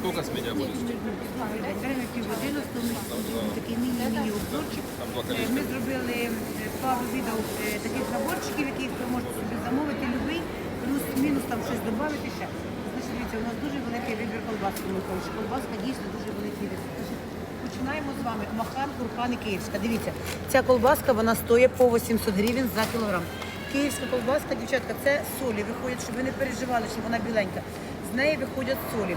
Сколько с меня будет? Такий міні-міні обзорчик. Е, Ми зробили пару відео е, таких наборчиків, яких ви можете собі замовити любий, плюс-мінус там щось додати ще. Значить, дивіться, у нас дуже великий вибір колбаски, Миколаївич. Колбаска дійсно дуже великий вибір. Починаємо з вами. Махан, Курхан і Київська. Дивіться, ця колбаска вона стоїть по 800 гривень за кілограм. Київська колбаска, дівчатка, це солі. Виходять, щоб ви не переживали, що вона біленька. З неї виходять солі.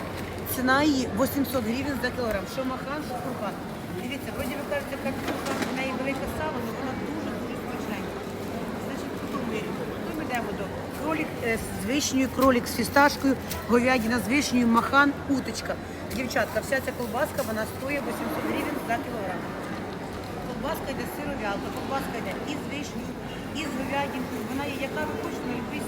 Ціна її 800 гривень за кілограм. Що махан, що курхан. Дивіться, вроді ви кажете, як курхан, в неї велике сало, але вона дуже-дуже смачненька. Значить, потім ми, потім йдемо до кролік е, з вишнею, кролік з фісташкою, говядина з вишнею, махан, уточка. Дівчатка, вся ця колбаска, вона стоїть 800 гривень за кілограм. Колбаска йде сировялка, колбаска йде і з вишнею, і з говядинкою. Вона є яка ви хочете на любий.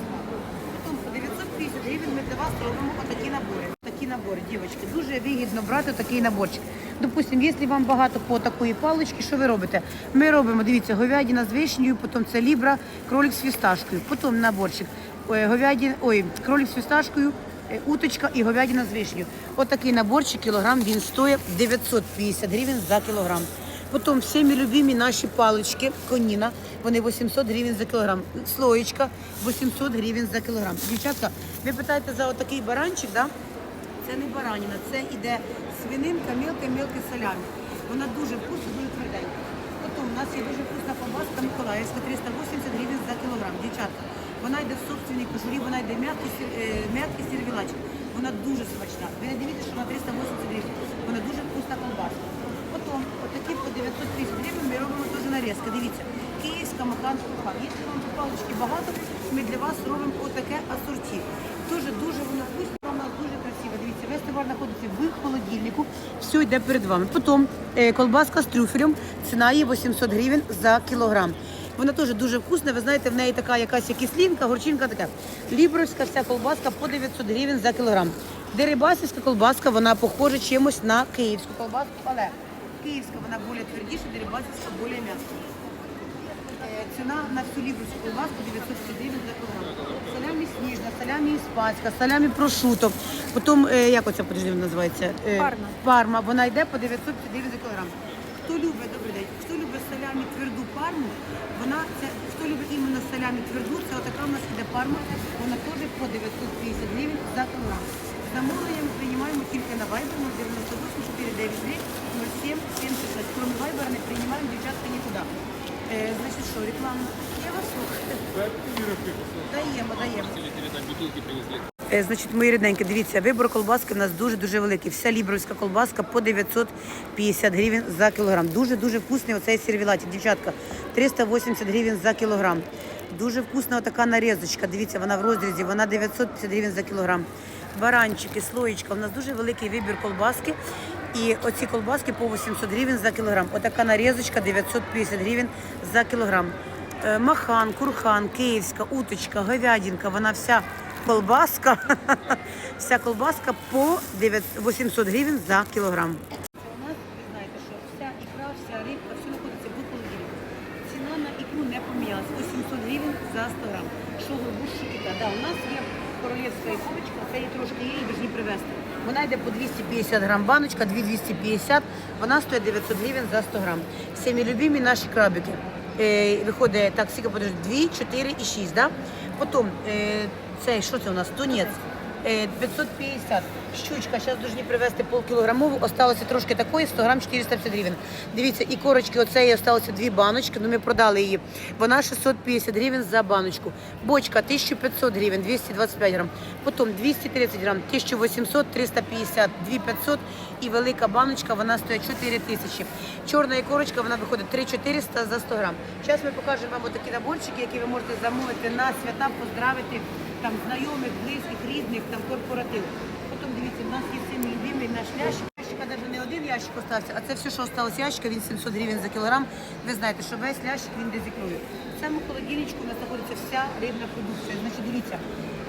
Потім по 950 гривень ми для вас робимо отакі набори. Такі набори, дівчатки, дуже вигідно брати такий наборчик. Допустим, якщо вам багато по такої палички, що ви робите? Ми робимо, дивіться, говядина з вишнею, потім це лібра, кролик з фісташкою, потім наборчик. Ой, говядин, ой, кролик з фісташкою, е, уточка і говядина з вишнею. Отакий наборчик, кілограм, він стоїть 950 гривень за кілограм. Потім всі любимі наші палички, коніна, вони 800 гривень за кілограм. Слоєчка 800 гривень за кілограм. Дівчатка, ви питаєте за отакий баранчик, да? Це не бараніна, це іде свининка, мілке-мілке салямі. Вона дуже вкусна, дуже тверденька. Потім у нас є дуже вкусна колбаска Миколаївська, 380 гривень за кілограм. Дівчатка, вона йде в собственній кожурі, вона йде м'який е, сервілачик. Вона дуже смачна. Ви не дивіться, що вона 380 гривень. Вона дуже вкусна колбаска. Потім отакі по 950 гривень ми робимо теж нарізки. Дивіться, київська куха. Якщо вам палички багато, ми для вас робимо отаке асорті. Дуже дуже воно вкусне, вона у нас дуже красиво. Дивіться, весь товар знаходиться в холодильнику, все йде перед вами. Потім е, колбаска з трюфелем, ціна її 800 гривень за кілограм. Вона теж дуже вкусна, ви знаєте, в неї така якась кислинка, горчинка така. Лібровська вся колбаска по 900 гривень за кілограм. Дерибасівська колбаска, вона похожа чимось на київську колбаску, але київська вона більш твердіша, дерибасівська більш м'яка. Е, Ціна на всю лібровську колбаску 950 гривень за кілограм. Салямі іспанська, салямі прошуто. Потім, е, як оця подожди, називається? Е, Парма. Парма. Вона йде по 950 гривень за кілограм. Хто любить, добрий день, хто любить салямі тверду парму, вона, це, хто любить іменно салямі тверду, це отака у нас іде парма, вона теж по 950 гривень за кілограм. Замовлення ми приймаємо тільки на Viber 098 493 07 76. Крім Viber не приймаємо дівчатка нікуди. Е, значить що, реклама? Даємо, даємо. Е, Значить, мої рідненькі, дивіться, вибор колбаски в нас дуже-дуже великий. Вся лібровська колбаска по 950 гривень за кілограм. Дуже-дуже вкусний оцей сервілатик. Дівчатка, 380 гривень за кілограм. Дуже вкусна така нарізочка. Дивіться, вона в розрізі, вона 950 гривень за кілограм. Баранчики, слоєчка. У нас дуже великий вибір колбаски. І оці колбаски по 800 гривень за кілограм. Отака нарізочка 950 гривень за кілограм. Е, Махан, курхан, київська, уточка, говядинка, вона вся колбаска, вся колбаска по 800 гривень за кілограм. У нас, ви знаєте, що вся ікра, вся рибка, все знаходиться в холодильнику. Ціна на ікру не помінялась. 800 гривень за 100 грам. Що горбуш, кита. Да, у нас є королівська ікорочка, це її трошки є, її не привезти. Вона йде по 250 грам баночка, 250, вона стоїть 900 гривень за 100 грам. Самі любимі наші крабики. Е, виходить, так, скільки подожди, 2, 4 і 6, да? Потім, е, цей, що це у нас, тунець. Е, 550. Щучка, зараз повинні привезти полкілограмову, осталося трошки такої, 100 грам 450 гривень. Дивіться, і корочки оцеї осталося дві баночки, ну ми продали її. Вона 650 гривень за баночку. Бочка 1500 гривень, 225 грам. Потім 230 грам, 1800, 350, 2500 і велика баночка, вона стоїть 4000. Чорна ікорочка, вона виходить 3400 за 100 грам. Зараз ми покажемо вам отакі наборчики, які ви можете замовити на свята, поздравити там знайомих, близьких, рідних, там корпоратив. Потім дивіться, в нас є всім любимий наш ящик. Ящика навіть не один ящик остався, а це все, що осталось ящика, він 700 гривень за кілограм. Ви знаєте, що весь ящик він де. В цьому холодильничку у нас знаходиться вся рибна продукція. Значить, дивіться,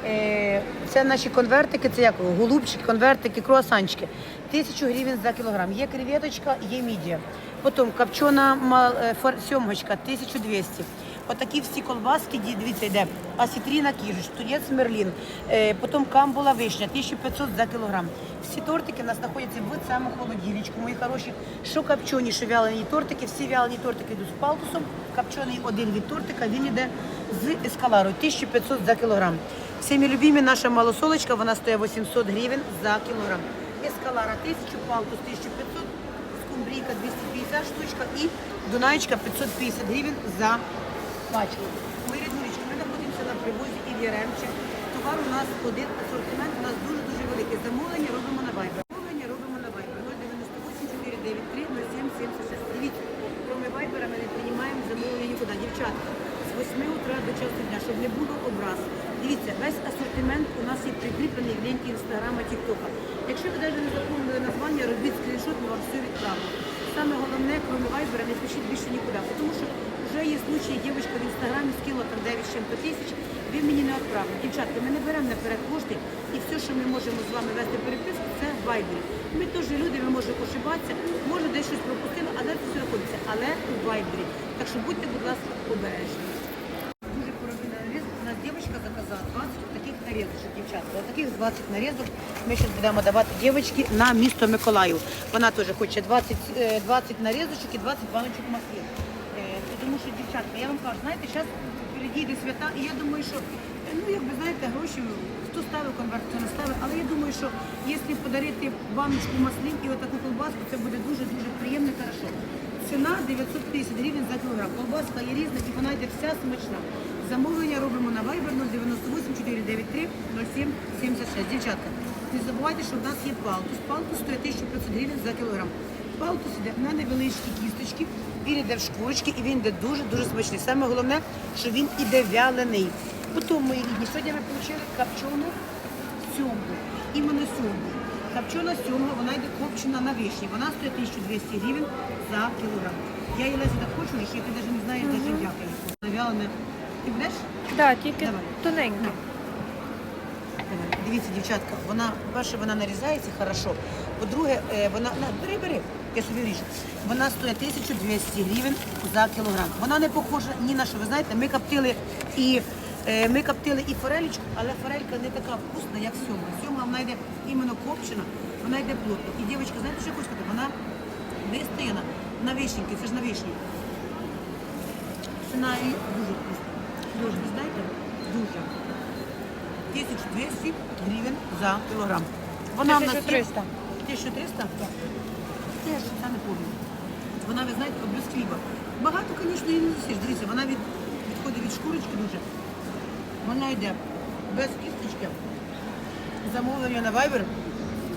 е, це наші конвертики, це як голубчики, конвертики, круасанчики. Тисячу гривень за кілограм. Є креветочка, є мідія. Потім копчена е, сьомгочка 1200. Отакі всі колбаски, дивіться, йде асітріна кіжуч, тунець мерлін, е, потім камбула вишня, 1500 за кілограм. Всі тортики у нас знаходяться в цьому холодильничку, мої хороші. Що копчені, що вялені тортики, всі вялені тортики йдуть з палтусом. Копчений один від тортика, він йде з ескаларою, 1500 за кілограм. Всіми любимі наша малосолочка, вона стоїть 800 гривень за кілограм. Ескалара 1000, палтус 1500, скумбрійка 250 штучка і дунаєчка 550 гривень за пачку. Ми ріднулечки, ми знаходимося на привозі і в Яремче. Товар у нас один, асортимент у нас дуже-дуже великий. Замовлення робимо на Viber. Замовлення робимо на Viber 098 493 0776. Дивіться, кроме Viber ми не приймаємо замовлення нікуди. Дівчатка, з 8 утра до часу дня, щоб не було образ. Дивіться, весь асортимент у нас є прикріплений в ленті інстаграма, тіктока. Якщо ви навіть не запомнили названня, робіть скріншот, ми вам все відправимо. Саме головне, крім вайбера, не пишіть більше нікуди. Тому що вже є дівчинка в інстаграмі скинула там 9 чим-то тисяч, ви мені не відправили. Дівчатка, ми не беремо наперед кошти, і все, що ми можемо з вами вести переписку, це в вайбері. Ми теж люди, ми можемо ошибатися, може десь щось пропустили, а де це все знаходиться, але у вайбері. Так що будьте, будь ласка, обережні. Дуже коробі наріз. У нас дівчинка заказала 20 таких нарізочок, дівчатка. Ось таких 20 нарізок ми зараз будемо давати дівчинки на місто Миколаїв. Вона теж хоче 20, е, 20 нарізочок і 20 баночок маслин. Дівчатка, я вам кажу, знаєте, зараз впереді свята, і я думаю, що, ну, як ви знаєте, гроші, хто ставив конверт, хто не ставив, але я думаю, що якщо подарити баночку маслин і отаку колбаску, це буде дуже-дуже приємно і хорошо. Ціна 950 гривень за кілограм. Колбаска є різна і вона йде вся смачна. Замовлення робимо на Viber 098 493 07 76. Дівчатка, не забувайте, що в нас є палтус. Палтус стоїть 1500 гривень за кілограм. Палтус йде на невеличкі кісточки, він йде в шкурочки і він йде дуже-дуже смачний. Саме головне, що він іде вялений. Потім, мої рідні, сьогодні ми отримали копчену сьомгу. Іменно сьомгу. Копчена сьомга, вона йде копчена на вишні. Вона стоїть 1200 гривень за кілограм. Я її Леся так хочу, що ти навіть не знаєш, навіть дякую. Навялене. Ти будеш? Да, тільки Давай. тоненькі. Давай. Дивіться, дівчатка, вона, перше, вона нарізається хорошо. По-друге, е, вона, на, бери, бери, я собі ріжу. Вона стоїть 1200 гривень за кілограм. Вона не похожа ні на що. Ви знаєте, ми коптили і е, ми коптили і форелечку, але форелька не така вкусна, як сьома. Сьома вона йде іменно копчена, вона йде плотно. І дівчатка, знаєте, що я хочу сказати? Вона вистояна на вишеньки, це ж на вишні. Ціна її дуже вкусна. Дуже, ви знаєте, дуже. 1200 гривень за кілограм. Вона в нас є- 1300. 1300? Так. Я ж це не пам'ятаю. Вона, ви знаєте, без хліба. Багато, звісно, її не засиш. Дивіться, вона від, відходить від шкурочки дуже. Вона йде без кісточки. Замовлення на Viber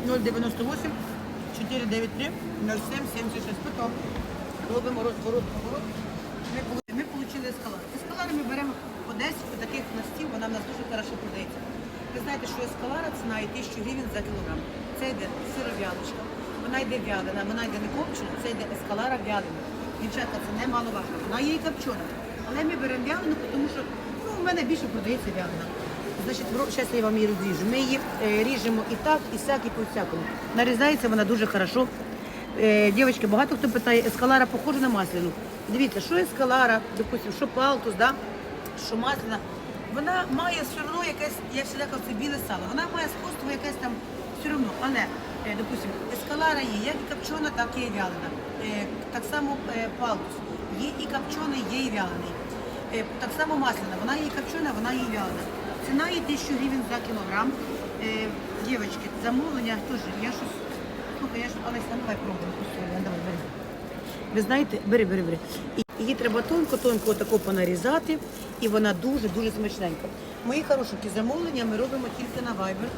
098 493 0776. Потім робимо розворот поворот. Ми, поли- ми отримали ескалар. Ескалари ми беремо по 10 таких пластів, вона в нас дуже хорошо продається. Ви знаєте, що ескалара ціна є 1000 гривень за кілограм. Це йде сировялочка. Вона йде вялена, вона йде не копчена, це йде ескалара вялена. Дівчатка, це немаловажно. Вона є і копчена. Але ми беремо вялену, тому що ну, в мене більше продається вялена. Значить, зараз я вам її розріжу. Ми її е, ріжемо і так, і сяк, і по всякому. Нарізається вона дуже хорошо. Е, дівчатки, багато хто питає, ескалара похожа на масляну. Дивіться, що ескалара, допустим, що палтус, да? що масляна. Вона має все одно якесь, я завжди кажу, це біле сало. Вона має сходство якесь там все одно. Але, е, допустим, ескалара є, як і копчена, так і вялена. Е, так само е, палтус. Є і копчений, є і вялений. Е, так само масляна, вона є і копчена, вона є і вялена. Ціна є 1000 гривень за кілограм. Е, дівчатки, замовлення теж, я щось, слухай, я ж, Олеся, ну, давай пробуємо. Давай, бери. Ви знаєте, бери, бери, бери. Її треба тонко-тонко отако понарізати, і вона дуже-дуже смачненька. Мої хорошенькі замовлення ми робимо тільки на Viber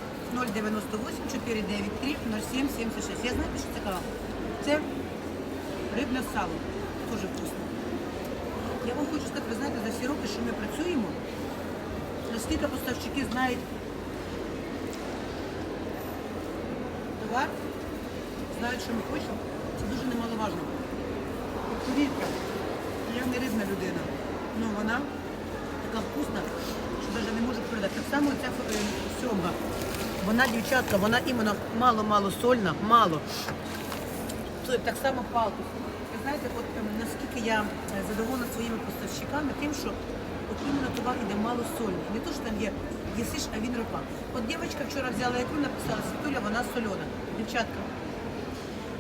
098 493 0776. Я знаєте, що це казала? Це рибне сало. Дуже вкусно. Я вам хочу сказати, ви знаєте, за всі роки, що ми працюємо, наскільки поставщики знають товар, знають, що ми хочемо, це дуже немаловажно. Повірте, я не рибна людина, але вона така вкусна, що навіть не можу передати. Так само ця е, сьомга. Вона, дівчатка, вона іменно мало-мало сольна, мало. Так само палтус. Ви знаєте, от ем, наскільки я е, задоволена своїми поставщиками, тим, що от іменно товар іде мало сольний. Не то, що там є їсиш, а він ропа. От дівчинка вчора взяла ікру, написала Світуля, вона сольона. Дівчатка,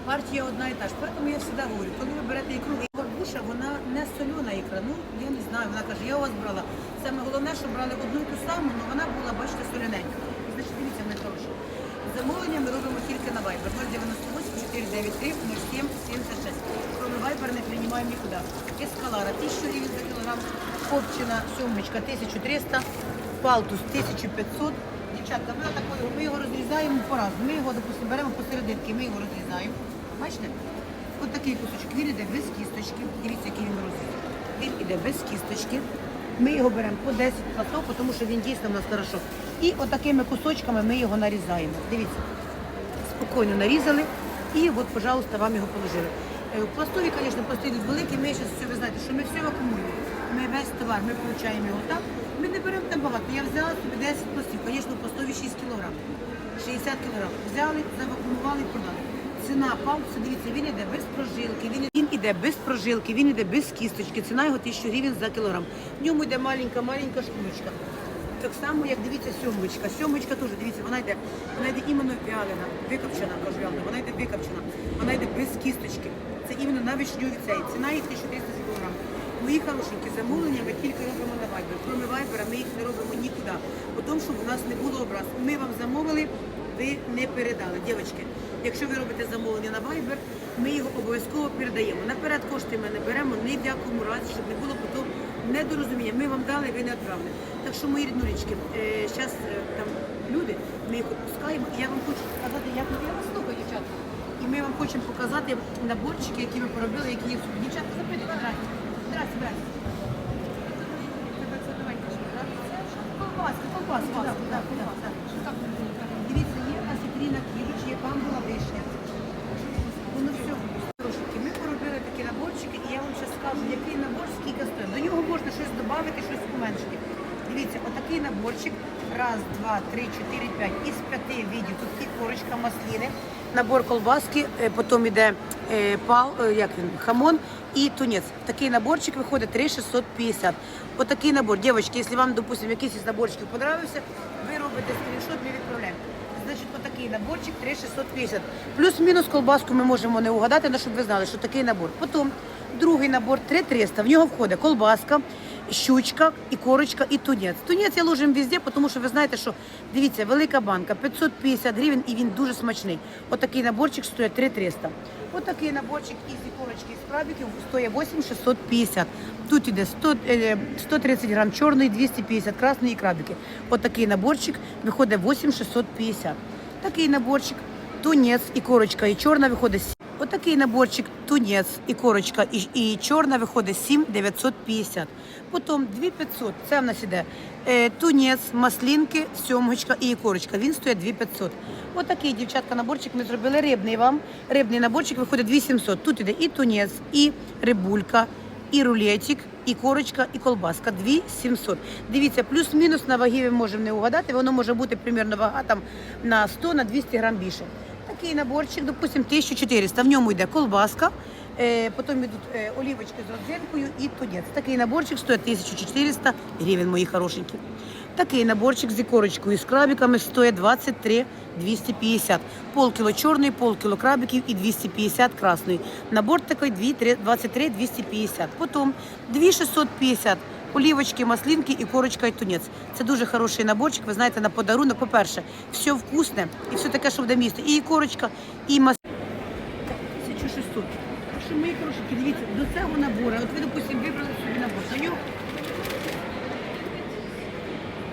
партія одна і та ж. Тому я завжди говорю, коли ви берете ікру, і вона не солена ікра. Ну, я не знаю. Вона каже, я у вас брала. Саме головне, що брали одну і ту саму, але вона була, бачите, соляненька. Значить, дивіться, ми хороші. Замовлення ми робимо тільки на Viber 098 493 07 76. Кроме Viber не приймаємо нікуди. Ескалара 1000 гривень за кілограм, копчена сумочка 1300, палтус 1500. Дівчатка, ми, отакою, ми його розрізаємо по-разному. Ми його, допустимо, беремо посерединки, ми його розрізаємо. Бачите? Ось такий кусочок. Він іде без кісточки. Дивіться, який він розрізаний. Він іде без кісточки. Ми його беремо по 10 платок, тому що він дійсно в нас хорошо. І отакими кусочками ми його нарізаємо. Дивіться, спокійно нарізали і от, пожалуйста, вам його положили. Е, Пластові, звісно, пласти великі, ми зараз все, ви знаєте, що ми все вакуумуємо. Ми весь товар, ми получаємо його так. Ми не беремо там багато. Я взяла собі 10 пластів, звісно, пластові 6 кг. 60 кг. Взяли, завакуумували і продали. Ціна пауза, дивіться, він іде без прожилки, він, він іде без прожилки, він іде без кісточки. Ціна його 1000 гривень за кілограм. В ньому йде маленька-маленька шкурочка. Так само, як дивіться, сьомочка. Сьомочка теж, дивіться, вона йде, вона йде іменно вялена, викопчена, кажу вона йде викопчена, вона йде без кісточки. Це іменно на вишню цей. Ціна їх 1300 за кілограм. Мої хорошенькі замовлення ми тільки робимо на Viber. Кроме Viber ми їх не робимо нікуди. Бо тому, щоб у нас не було образ. Ми вам замовили, ви не передали. Дівчатки, якщо ви робите замовлення на Viber, ми його обов'язково передаємо. Наперед кошти ми не беремо ні в якому разі, щоб не було потім недорозуміння. Ми вам дали, ви не відправили. Так що, мої ріднулечки, зараз там люди, ми їх відпускаємо, і я вам хочу сказати, як я вас слухаю, дівчатка. І ми вам хочемо показати наборчики, які ми поробили, які є собі. Дівчатка, запитуйте, здрасте. Здрасте, здрасте. Колбаска, колбаска, так, так, так. Дивіться, є у нас вітріна квіточ, є камбула вишня. Воно все трошки. Ми поробили такі наборчики, і я вам зараз скажу, який набор, скільки стоїть. До нього можна щось додати, щось поменшити. Дивіться, отакий наборчик. Раз, два, три, чотири, п'ять. Із п'яти видів. Тут є корочка масліни, набор колбаски, е, потім йде е, пал, е, як він, хамон і тунець. Такий наборчик виходить 3,650. Отакий набор. Дівчатки, якщо вам, допустим, якийсь із наборчиків подобався, ви робите скріншот, ми відправляємо. Значить, отакий наборчик 3650. Плюс-мінус колбаску ми можемо не угадати, але щоб ви знали, що такий набор. Потім другий набор 3300. В нього входить колбаска, щучка, і корочка, і тунець. Тунець я ложимо везде, тому що ви знаєте, що дивіться, велика банка 550 гривень і він дуже смачний. Отакий наборчик стоїть 3300. Отакий наборчик із корочки з крабиків стоїть 8650. Тут іде 100, е, 130 грам чорний, 250 красний і крабики. Отакий наборчик виходить 8650. Такий наборчик, тунець і корочка, і чорна виходить. Сім. Отакий наборчик, тунець і корочка, і, і чорна виходить 7950. Потім 2500, це в нас іде е, тунець, маслінки, сьомочка і корочка. Він стоїть 2500. Отакий, дівчатка, наборчик ми зробили рибний вам. Рибний наборчик виходить 2700. Тут іде і тунець, і рибулька, і рулетик, і корочка, і колбаска. 2700. Дивіться, плюс-мінус на ваги ми можемо не угадати. Воно може бути примірно вага там на 100 на 200 грам більше. Такий наборчик, допустим, 1400. В ньому йде колбаска, е, потім йдуть е, олівочки з родзинкою і тунець. Такий наборчик стоїть 1400 гривень, мої хорошенькі. Такий наборчик з ікорочкою і з крабиками стоїть 23 250. Полкіло чорної, полкіло крабиків і 250 красної. Набор такий 2, 23 250. Потім 2650. Олівочки, маслинки і корочка і тунець. Це дуже хороший наборчик, ви знаєте, на подарунок. По-перше, все вкусне і все таке, що в місто. І корочка, і мас... 1600. Так що, мої хорошенькі, дивіться, до цього набору, от ви, допустим, вибрали собі набор. До нього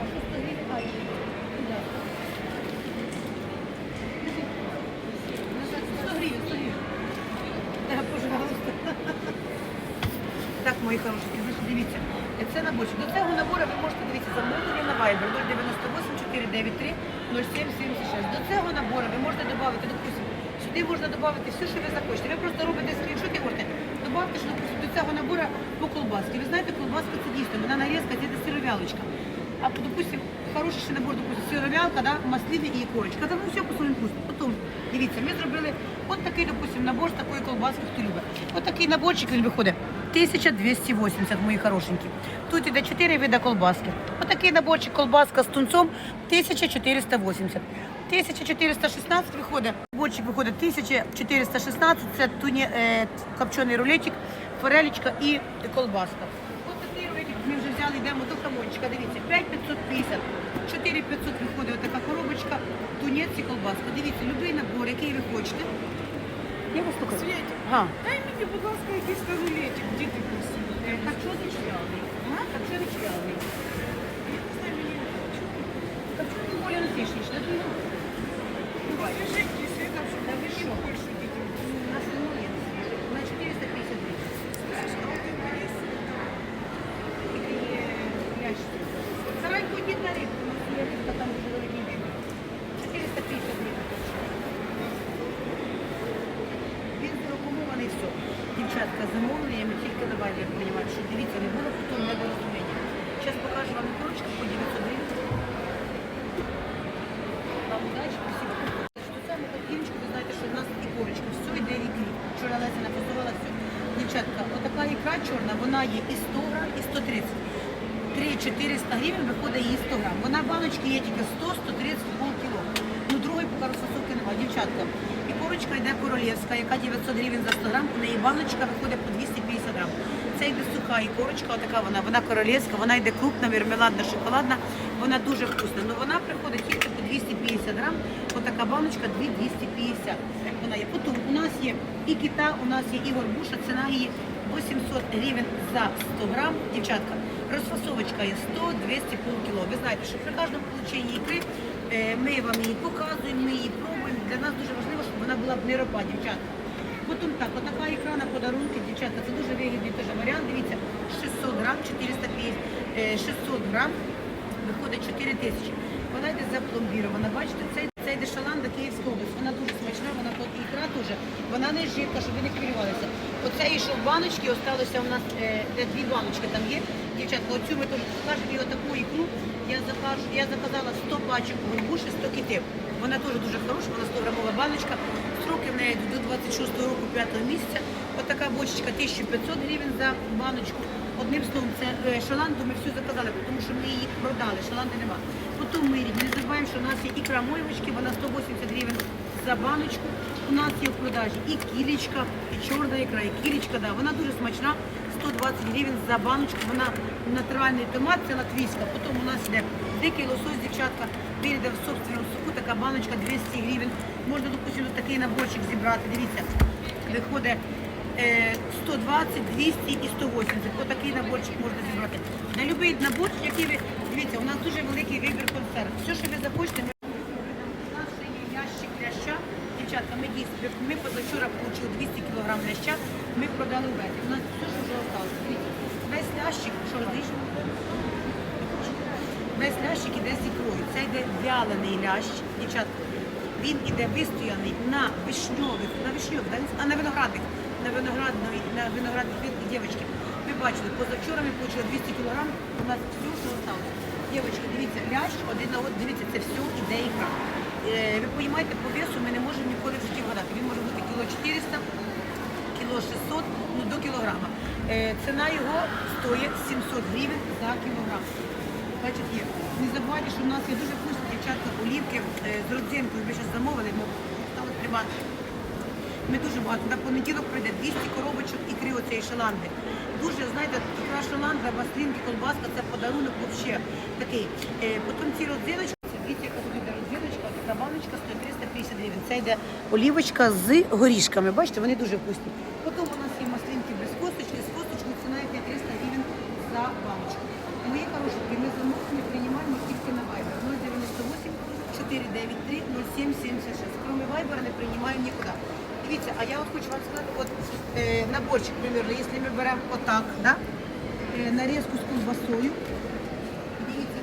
А що 100 гривень? А, куди? Назад 100 гривень, 100 гривень. Да, пожалуйста. Так, мої дивіться, це наборчик. До цього набору ви можете дивіться замовлення на Viber 098 493 0776. До цього набору ви можете додати, допустим, сюди можна додати все, що ви захочете. Ви просто робите скріншот і можете додати, що допустим, до цього набору по колбаски. Ви знаєте, колбаска це дійсно, вона нарізка, це сировялочка. а допустим, хороший ще набор, допустим, сировялка, да, маслини і ікорочка. Там ну, все по своєму. Потім, дивіться, ми зробили от такий, допустим, набор з такої колбаски, хто любить. От такий наборчик він виходить 1280, мої хорошенькі. Тут іде 4 вида колбаски. От такий наборчик колбаска з тунцом 1480. 1416 виходить, наборчик виходить 1416, це туні, е, копчений рулетик, форелечка і колбаска. Ось такий рулетик ми вже взяли, йдемо до хамончика, дивіться, 5550, 4500 виходить отака коробочка, тунець і колбаска. Дивіться, любий набор, який ви хочете. Я вас слухаю. Світь. Ага. Дай мені, будь ласка, якийсь рулетик, де ти просила? Е, Копчений чи вялий? Ага, копчений чи вялий? Я не знаю, мені Копчений более насичніше, да? Ну, буває. Свіженький, Світа, щоб Да ви мені що? побольше дітей. На самому є на 450 гривень. Тільки є лящ. Зараньку йдіть на рибку, у нас є рибка, там дуже великий вибір. 450 гривень. Він зарекомований все. Дівчатка, замовлення ми тільки на базі, як розумієте, що дивіться, не було потім недорозуміння. Зараз покажу вам корочку по 900 гривень. Вам удачі, спасибо. Що саме от Ірочка, ви знаєте, що в нас і корочка, все йде в ікрі. Вчора Леся написувала все. Дівчатка, отака ікра чорна, вона є і 100 грам, і 130. 3-400 гривень виходить її 100 грам. Вона баночки є тільки 100-130 пол кіло. Ну другої поки розфасовки немає. Дівчатка, і корочка йде королівська, яка 900 гривень за 100 грам, у неї баночка виходить по 250 грам. Це йде суха і корочка, отака вона, вона королівська, вона йде крупна, мермеладна, шоколадна, вона дуже вкусна. Ну вона приходить тільки по 250 грам, отака баночка 250. Вона є. Потім у нас є і кита, у нас є і горбуша, ціна її 800 гривень за 100 грам. Дівчатка, розфасовочка є 100, 200 полкіло. Ви знаєте, що при кожному полученні ікри е, ми вам її показуємо, ми її пробуємо. Для нас дуже важливо, щоб вона була б не ропа, дівчатка. Потім так, отака ікра на подарунки, дівчатка, це дуже вигідний теж варіант. Дивіться, 600 грам, 450, е, 600 грам, виходить 4 тисячі. Вона йде запломбірована. Бачите, це, це йде шаланда Київська область. Вона дуже смачна, вона теж, вона не жирка, щоб ви не хвилювалися. Оце йшов баночки, осталося у нас е, де дві баночки там є. Дівчатка, оцю ми теж покажемо і отаку ікру. Я закажу, я заказала 100 пачок горбуші, 100 китів. Вона теж дуже хороша, вона 100 грамова баночка. Строки в неї до 26 року 5 місяця. Отака бочечка 1500 гривень за баночку. Одним словом, це е, шаланду ми всю заказали, тому що ми її продали, шаланди нема. Потім ми не забуваємо, що у нас є ікра мойвочки, вона 180 гривень за баночку. У нас є в продажі і кілечка, і чорна ікра, і кілечка, да, вона дуже смачна. 120 гривень за баночку, вона натуральний томат, це латвійська. Потім у нас йде дикий лосось, дівчатка, вийде в собственному соку, така баночка 200 гривень. Можна, допустимо, такий наборчик зібрати, дивіться, виходить е, 120, 200 і 180. Отакий наборчик можна зібрати. На будь-який наборчик, який ви, дивіться, у нас дуже великий вибір консерв. Все, що ви захочете, ми у нас ще є ящик ляща. Дівчатка, ми позавчора отримали 200 кг ляща, ми продали ввечері. У нас все, що вже осталось. Весь лящик, що розріж? Весь лящик іде з ікрою. Це йде вялений лящ, дівчатка. Він іде вистояний на вишньових, на вишньових, а на виноградних, на виноградної, на виноградних дівчатки. Ви бачили, позавчора ми отримали 200 кг, у нас все, що осталось. Дівчатки, дивіться, лящ один на один, дивіться, це все іде ікра. Е, ви розумієте, по весу ми не можемо ніколи в житті вгадати. Він може бути кіло 400, кіло 600, ну до кілограма. Е, ціна його стоїть 700 гривень за кілограм. Значить, є. Не забувайте, що в нас є дуже вкусні дівчатка олівки е, з родзинкою. Ви зараз замовили, ми стали прибати. Ми дуже багато. На понеділок прийде 200 коробочок і ікри оцієї шаланди. Дуже, знаєте, ікра шаланда, маслинки, колбаска це подарунок взагалі такий. Потім ці родзиночки, це дивіться, яка родзиночка, така баночка стоїть 350 гривень. Це йде олівочка з горішками. Бачите, вони дуже вкусні. Потім у нас є маслинки без косточки, з косточкою ціна йде 300 гривень за баночку. Мої хороші, ми замовлення приймаємо тільки на Viber 098 493 0776. Кроме Viber не приймаємо нікуди. Дивіться, а я от хочу вам сказати, от е, наборчик, примерно, якщо ми беремо отак, да? е, нарізку з ковбасою, дивіться,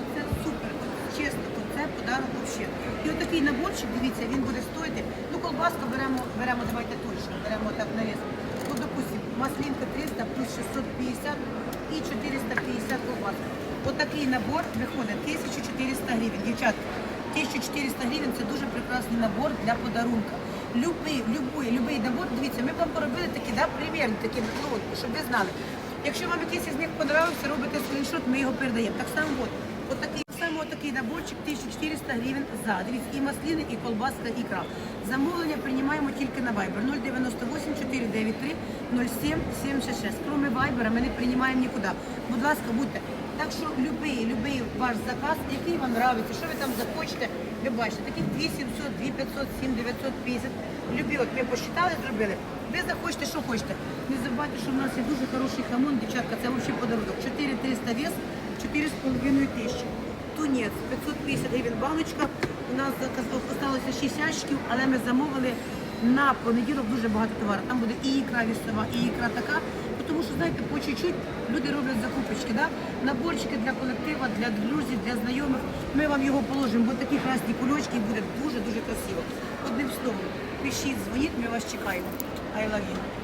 оце супер, от, чесно, оце подарунок взагалі. І отакий наборчик, дивіться, він буде стоїти, ну колбаска беремо, беремо, давайте точно, беремо так нарізку. От, допустим, маслинка 300 плюс 650 і 450 колбаска. Отакий набор виходить 1400 гривень. Дівчатка, 1400 гривень це дуже прекрасний набор для подарунка. Любий, любий, любий набор, дивіться, ми вам поробили такі, да, примірні, такі, ну, щоб ви знали. Якщо вам якийсь із них подобався, робите скріншот, ми його передаємо. Так само от, от такий наборчик 1400 гривень за. Дивіться, і маслини, і колбаска, і крав. Замовлення приймаємо тільки на Viber 098 493 07 76. Кроме Viber ми не приймаємо нікуди. Будь ласка, будьте. Так що любий, любий ваш заказ, який вам нравиться, що ви там захочете, ви бачите, таких 2700, 2500, 7950. Любі, от ми посчитали, зробили. Ви захочете, що хочете. Не забувайте, що в нас є дуже хороший хамон, дівчатка, це взагалі подарунок. 4300 вес, 4,5 тисячі. Тунець 550 гривень баночка. У нас осталося 6 ящиків, але ми замовили на понеділок дуже багато товару. Там буде і ікра вісова, і ікра така. Тому що, знаєте, по чуть-чуть люди роблять закупочки, да? наборчики для колектива, для друзів, для знайомих. Ми вам його положимо, бо такі красні кульочки буде дуже-дуже красиво. Одним словом, пишіть, дзвоніть, ми вас чекаємо. I love you.